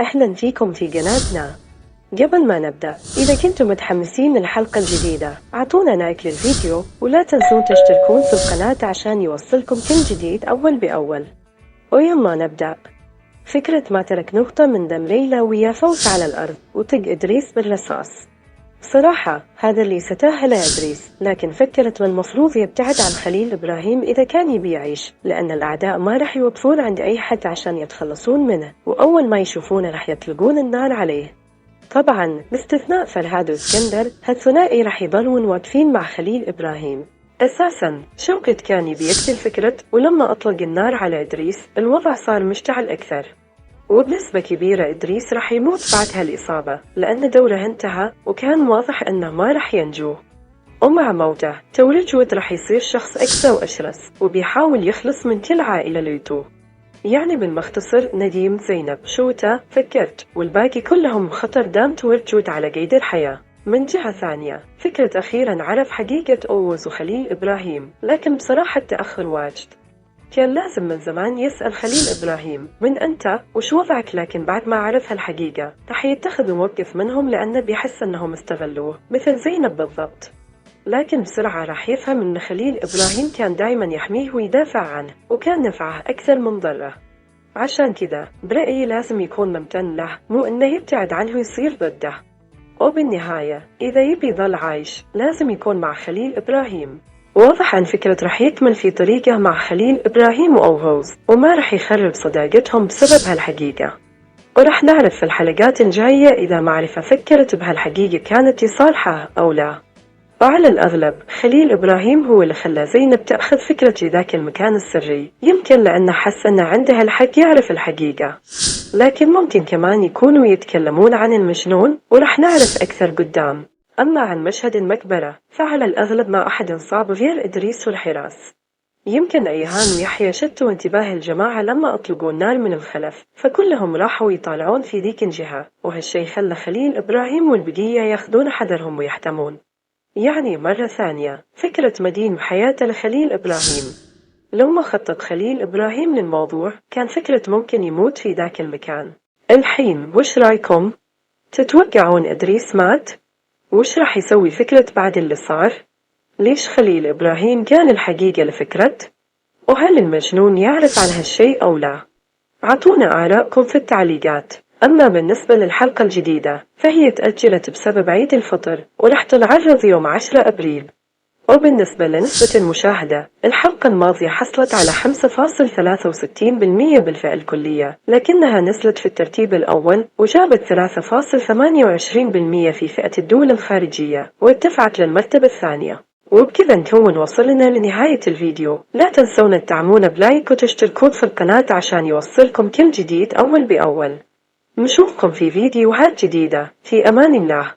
أهلا فيكم في قناتنا قبل ما نبدأ إذا كنتم متحمسين للحلقة الجديدة أعطونا لايك للفيديو ولا تنسون تشتركون في القناة عشان يوصلكم كل جديد أول بأول. ويلا نبدأ. فكرة ما ترك نقطة من دم ليلى ويا فوت على الأرض وطق إدريس بالرصاص. صراحة هذا اللي ستاهله إدريس لكن فكرت المفروض يبتعد عن خليل إبراهيم إذا كان يبي يعيش لأن الأعداء ما رح يوقفون عند أي حد عشان يتخلصون منه وأول ما يشوفونه رح يطلقون النار عليه. طبعا باستثناء فرهاد واسكندر هالثنائي رح يضلون واقفين مع خليل إبراهيم. أساسا شوكت كان يبي يقتل فكرة؟ ولما أطلق النار على إدريس الوضع صار مشتعل أكثر. وبنسبة كبيرة إدريس رح يموت بعد هالإصابة لأن دوره انتهى وكان واضح أنه ما رح ينجو. ومع موته تولج ود رح يصير شخص أكثر وأشرس وبيحاول يخلص من كل عائلة ليتو يعني بالمختصر نديم زينب شوتا فكرت والباقي كلهم خطر دام تورجود على قيد الحياة. من جهة ثانية فكرة أخيرا عرف حقيقة أوز وخليل إبراهيم لكن بصراحة التأخر واجد. كان لازم من زمان يسأل خليل إبراهيم من أنت؟ وش وضعك لكن بعد ما عرف هالحقيقة رح يتخذ موقف منهم لأنه بيحس أنهم استغلوه مثل زينب بالضبط. لكن بسرعة راح يفهم أن خليل إبراهيم كان دايما يحميه ويدافع عنه وكان نفعه أكثر من ضره. عشان كذا برأيي لازم يكون ممتن له مو أنه يبتعد عنه ويصير ضده. وبالنهاية إذا يبي يضل عايش لازم يكون مع خليل إبراهيم. واضح عن فكرة رح يكمل في طريقه مع خليل إبراهيم وأوغوز وما رح يخرب صداقتهم بسبب هالحقيقة. ورح نعرف في الحلقات الجاية إذا معرفة فكرت بهالحقيقة كانت لصالحة أو لا. وعلى الأغلب خليل إبراهيم هو اللي خلى زينب تأخذ فكرة ذاك المكان السري. يمكن لأنه حس أنه عنده الحق يعرف الحقيقة. لكن ممكن كمان يكونوا يتكلمون عن المجنون ورح نعرف أكثر قدام. أما عن مشهد المقبرة فعلى الأغلب ما أحد انصاب غير إدريس والحراس يمكن أيهان ويحيى شتوا انتباه الجماعة لما أطلقوا النار من الخلف فكلهم راحوا يطالعون في ذيك الجهة وهالشي خلى خليل إبراهيم والبقية ياخذون حذرهم ويحتمون يعني مرة ثانية فكرة مدين وحياته لخليل إبراهيم لو ما خطط خليل إبراهيم للموضوع كان فكرة ممكن يموت في ذاك المكان الحين وش رأيكم؟ تتوقعون إدريس مات؟ وش راح يسوي فكرة بعد اللي صار؟ ليش خليل إبراهيم كان الحقيقة لفكرة؟ وهل المجنون يعرف عن هالشي أو لا؟ عطونا آراءكم في التعليقات أما بالنسبة للحلقة الجديدة فهي تأجلت بسبب عيد الفطر ورح تنعرض يوم 10 أبريل وبالنسبة لنسبة المشاهدة الحلقة الماضية حصلت على 5.63% بالفئة الكلية لكنها نزلت في الترتيب الأول وجابت 3.28% في فئة الدول الخارجية وارتفعت للمرتبة الثانية. وبكذا نكون وصلنا لنهاية الفيديو. لا تنسون الدعمونا بلايك وتشتركون في القناة عشان يوصلكم كل جديد أول بأول. نشوفكم في فيديوهات جديدة. في أمان الله.